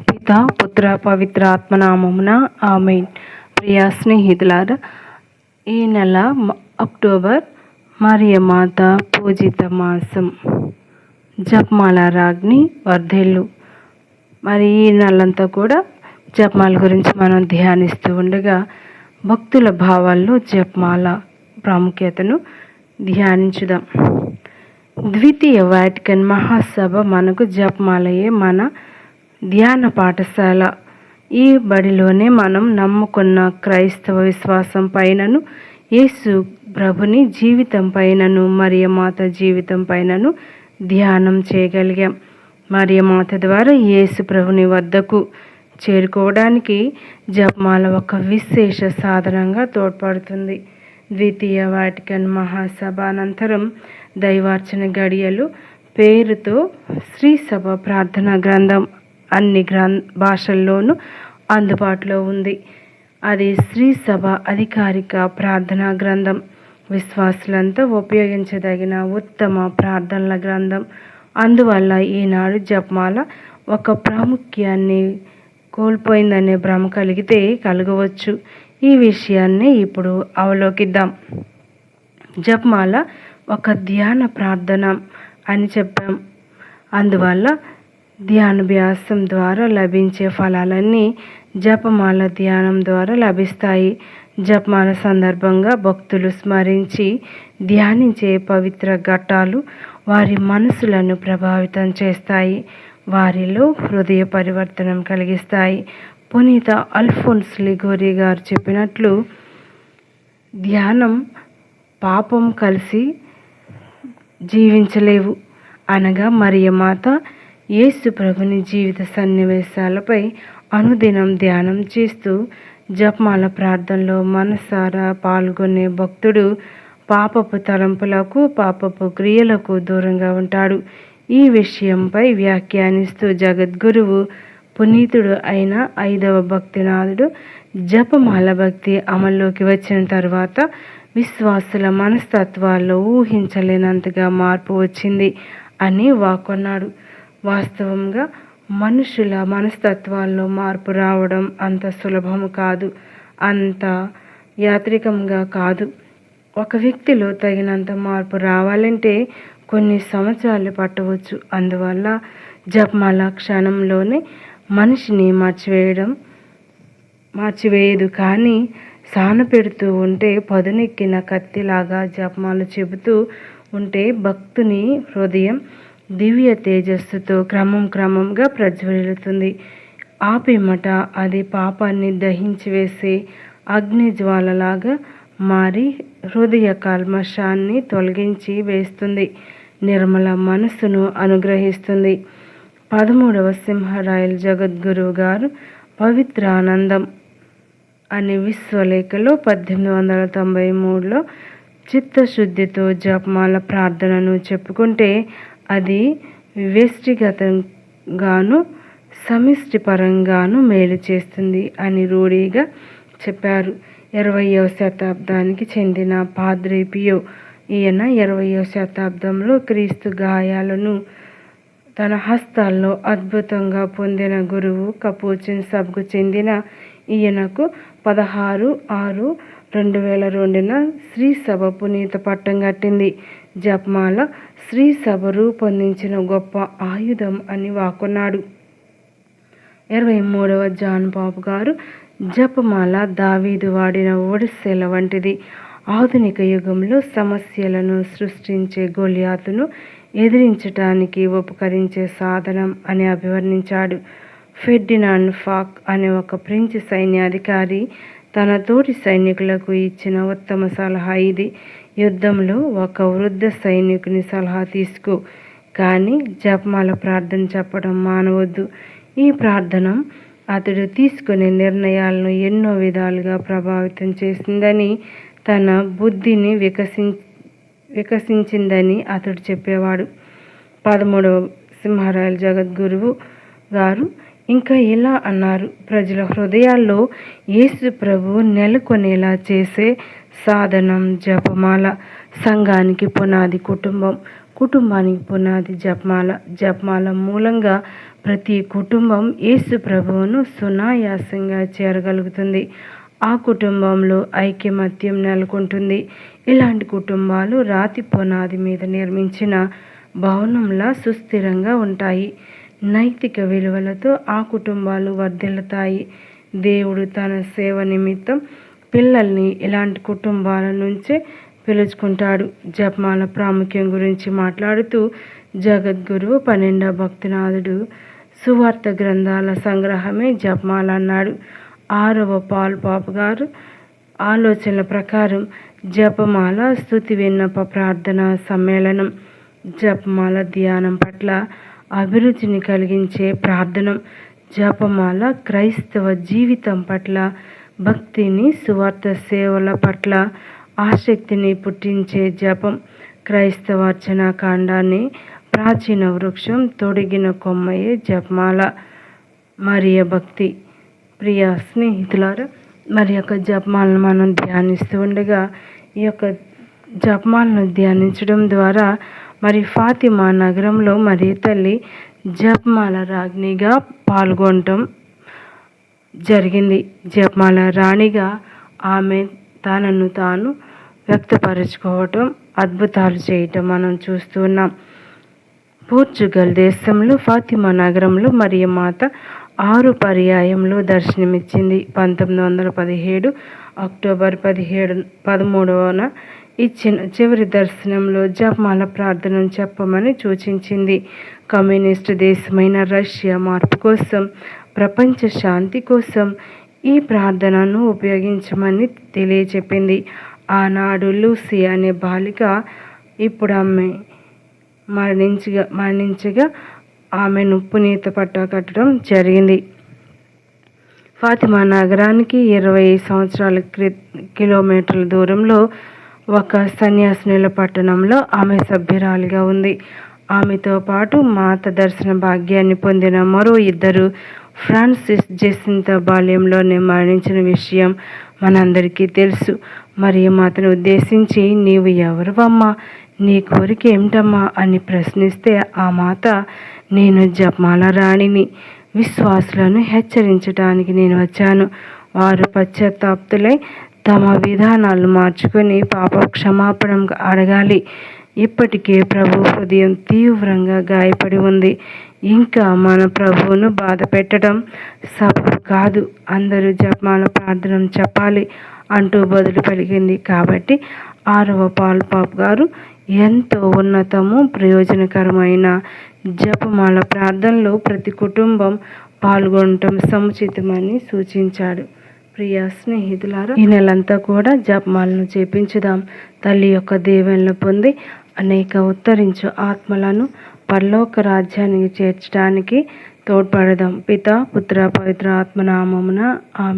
పిత పుత్ర పవిత్ర ఆత్మనామమున ఆమెన్. ప్రియా స్నేహితులారా ఈ నెల అక్టోబర్ మరియమాత పూజిత మాసం. జపమాల రాజ్ని వర్ధెళ్ళు మరి ఈ నెలంతా కూడా జపమాల గురించి మనం ధ్యానిస్తూ ఉండగా భక్తుల భావాల్లో జపమాల ప్రాముఖ్యతను ధ్యానించుదాం. ద్వితీయ వాటికన్ మహాసభ మనకు జపమాలయే మన ధ్యాన పాఠశాల. ఈ బడిలోనే మనం నమ్ముకున్న క్రైస్తవ విశ్వాసం పైనను యేసు ప్రభుని జీవితం పైనను మరియమాత జీవితం పైనను ధ్యానం చేయగలిగాం. మరియమాత ద్వారా యేసు ప్రభుని వద్దకు చేరుకోవడానికి జపమాల ఒక విశేష సాధనంగా తోడ్పడుతుంది. ద్వితీయ వాటికన్ మహాసభ అనంతరం దైవార్చన గడియలు పేరుతో శ్రీసభ ప్రార్థనా గ్రంథం. అన్ని గ్రం భాషల్లోనూ అందుబాటులో ఉంది. అది శ్రీ సభ అధికారిక ప్రార్థనా గ్రంథం. విశ్వాసులంతా ఉపయోగించదగిన ఉత్తమ ప్రార్థనల గ్రంథం. అందువల్ల ఈనాడు జపమాల ఒక ప్రాముఖ్యాన్ని కోల్పోయిందనే భ్రమ కలిగితే కలగవచ్చు. ఈ విషయాన్ని ఇప్పుడు అవలోకిద్దాం. జపమాల ఒక ధ్యాన ప్రార్థన అని చెప్పాం. అందువల్ల ధ్యానాభ్యాసం ద్వారా లభించే ఫలాలన్నీ జపమాల ధ్యానం ద్వారా లభిస్తాయి. జపమాల సందర్భంగా భక్తులు స్మరించి ధ్యానించే పవిత్ర ఘట్టాలు వారి మనసులను ప్రభావితం చేస్తాయి. వారిలో హృదయ పరివర్తనం కలిగిస్తాయి. పునీత అల్ఫోన్స్ లిగోరి గారు చెప్పినట్లు ధ్యానం పాపం కలిసి జీవించలేవు. అనగా మరియమాత యేసు ప్రభుని జీవిత సన్నివేశాలపై అనుదినం ధ్యానం చేస్తూ జపమాల ప్రార్థనలో మనసారా పాల్గొనే భక్తుడు పాపపు తలంపులకు పాపపు క్రియలకు దూరంగా ఉంటాడు. ఈ విషయంపై వ్యాఖ్యానిస్తూ జగద్గురువు పునీతుడు అయిన ఐదవ భక్తినాథుడు జపమాల భక్తి అమల్లోకి వచ్చిన తర్వాత విశ్వాసుల మనస్తత్వాల్లో ఊహించలేనంతగా మార్పు వచ్చింది అని వాకొన్నాడు. వాస్తవంగా మనుషుల మనస్తత్వాల్లో మార్పు రావడం అంత సులభము కాదు అంత యాత్రికంగా కాదు. ఒక వ్యక్తిలో తగినంత మార్పు రావాలంటే కొన్ని సంవత్సరాలు పట్టవచ్చు. అందువల్ల జపమాల క్షణంలోనే మనిషిని మార్చివేయడం మార్చివేయదు. కానీ సాన పెడుతూ ఉంటే పదునెక్కిన కత్తిలాగా జపమాలు చెబుతూ ఉంటే భక్తుని హృదయం దివ్య తేజస్సుతో క్రమం క్రమంగా ప్రజ్వలిస్తుంది. ఆ పిమ్మట అది పాపాన్ని దహించి వేసే అగ్ని మారి హృదయ కల్మషాన్ని తొలగించి వేస్తుంది. నిర్మల మనస్సును అనుగ్రహిస్తుంది. పదమూడవ సింహరాయల్ జగద్గురువు గారు పవిత్ర ఆనందం అనే విశ్వలేఖలో పద్దెనిమిది వందల తొంభై మూడులో చిత్తశుద్ధితో జపమాల ప్రార్థనను చెప్పుకుంటే అది వ్యష్టిగతంగాను సమిష్టి పరంగాను మేలు చేస్తుంది అని రూఢిగా చెప్పారు. ఇరవయవ శతాబ్దానికి చెందిన పాద్రి పియో ఈయన ఇరవయవ శతాబ్దంలో క్రీస్తు గాయాలను తన హస్తాల్లో అద్భుతంగా పొందిన గురువు కపూచిన్ సబ్కు చెందిన ఈయనకు పదహారు ఆరు రెండు వేల రెండున శ్రీ సభ పునీత పట్టం కట్టింది. జపమాల శ్రీ సభ రూపొందించిన గొప్ప ఆయుధం అని వాకున్నాడు ఇరవై మూడవ జాన్ బాబు గారు జపమాల దావీదు వాడిన ఒడిస్సెల వంటిది. ఆధునిక యుగంలో సమస్యలను సృష్టించే గొలియాతును ఎదిరించటానికి ఉపకరించే సాధనం అని అభివర్ణించాడు. ఫెర్డినాండ్ ఫాక్ అనే ఒక ఫ్రెంచ్ సైన్యాధికారి తన తోటి సైనికులకు ఇచ్చిన ఉత్తమ సలహా ఇది. యుద్ధంలో ఒక వృద్ధ సైనికుని సలహా తీసుకో కానీ జపమాల ప్రార్థన చెప్పడం మానవద్దు. ఈ ప్రార్థన అతడు తీసుకునే నిర్ణయాలను ఎన్నో విధాలుగా ప్రభావితం చేసిందని తన బుద్ధిని వికసిం వికసించిందని అతడు చెప్పేవాడు. పదమూడవ సింహరాయల జగద్గురువు గారు ఇంకా ఇలా అన్నారు. ప్రజల హృదయాల్లో యేసు ప్రభు నెలకొనేలా చేసే సాధనం జపమాల సంఘానికి పునాది కుటుంబం కుటుంబానికి పునాది జపమాల. జపమాల మూలంగా ప్రతి కుటుంబం యేసు ప్రభువును సునాయాసంగా చేరగలుగుతుంది. ఆ కుటుంబంలో ఐక్యమత్యం నెలకొంటుంది. ఇలాంటి కుటుంబాలు రాతి పునాది మీద నిర్మించిన భవనంలా సుస్థిరంగా ఉంటాయి. నైతిక విలువలతో ఆ కుటుంబాలు వర్ధిల్లుతాయి. దేవుడు తన సేవ నిమిత్తం పిల్లల్ని ఇలాంటి కుటుంబాల నుంచే పిలుచుకుంటాడు. జపమాల ప్రాముఖ్యం గురించి మాట్లాడుతూ జగద్గురువు పన్నెండవ భక్తినాథుడు సువార్త గ్రంథాల సంగ్రహమే జపమాల అన్నాడు. ఆరవ పాల్ పాప గారు ఆలోచనల ప్రకారం జపమాల స్థుతి విన్నప ప్రార్థన సమ్మేళనం జపమాల ధ్యానం పట్ల అభిరుచిని కలిగించే ప్రార్థన జపమాల క్రైస్తవ జీవితం పట్ల భక్తిని సువార్త సేవల పట్ల ఆసక్తిని పుట్టించే జపం క్రైస్తవార్చన కాండాన్ని ప్రాచీన వృక్షం తొడిగిన కొమ్మయే జపమాల. మరియ భక్తి. ప్రియ స్నేహితులారా మరి యొక్క జపమాలను మనం ధ్యానిస్తూ ఉండగా ఈ యొక్క జపమాలను ధ్యానించడం ద్వారా మరి ఫాతిమా నగరంలో మరి తల్లి జపమాల రాజ్ఞిగా పాల్గొనటం జరిగింది. జపమాల రాణిగా ఆమె తనను తాను వ్యక్తపరచుకోవటం అద్భుతాలు చేయటం మనం చూస్తున్నాం పోర్చుగల్ దేశంలో ఫాతిమా నగరంలో మరియమాత ఆరు పర్యాయంలో దర్శనమిచ్చింది. పంతొమ్మిది వందల పదిహేడు అక్టోబర్ పదిహేడు పదమూడవన ఇచ్చిన చివరి దర్శనంలో జపమాల ప్రార్థనను చెప్పమని సూచించింది. కమ్యూనిస్ట్ దేశమైన రష్యా మార్పు కోసం ప్రపంచ శాంతి కోసం ఈ ప్రార్థనను ఉపయోగించమని తెలియచెప్పింది ఆనాడు లూసి అనే బాలిక ఇప్పుడు ఆమె మరణించగా మరణించగా ఆమెను పునీత పట్ట కట్టడం జరిగింది. ఫాతిమా నగరానికి ఇరవై సంవత్సరాల క్రి కిలోమీటర్ల దూరంలో ఒక సన్యాసినుల పట్టణంలో ఆమె సభ్యురాలిగా ఉంది. ఆమెతో పాటు మాత దర్శన భాగ్యాన్ని పొందిన మరో ఇద్దరు ఫ్రాన్సిస్ జెసింత బాల్యంలోనే మరణించిన విషయం మనందరికీ తెలుసు. మరి మాతను ఉద్దేశించి నీవు ఎవరివమ్మా? నీ కోరిక ఏమిటమ్మా? అని ప్రశ్నిస్తే ఆ మాత నేను జపమాల రాణిని. విశ్వాసులను హెచ్చరించడానికి నేను వచ్చాను. వారు పశ్చాత్తాప్తులై తమ విధానాలు మార్చుకొని పాప క్షమాపణ అడగాలి. ఇప్పటికే ప్రభు హృదయం తీవ్రంగా గాయపడి ఉంది. ఇంకా మన ప్రభువును బాధ పెట్టడం సబబు కాదు. అందరూ జపమాల ప్రార్థన చెప్పాలి అంటూ బదులు పలికింది. కాబట్టి ఆరవ పాలు పాప్ గారు ఎంతో ఉన్నతము ప్రయోజనకరమైన జపమాల ప్రార్థనలో ప్రతి కుటుంబం పాల్గొనటం సముచితమని సూచించాడు. ప్రియ స్నేహితులారా ఈ నెలంతా కూడా జపమాలను చేపించుదాం. తల్లి యొక్క దీవెనలు పొంది అనేక ఉత్తరించు ఆత్మలను పరలోక రాజ్యానికి చేర్చడానికి తోడ్పడదాం. పిత పుత్ర పవిత్ర ఆత్మనామమున ఆమె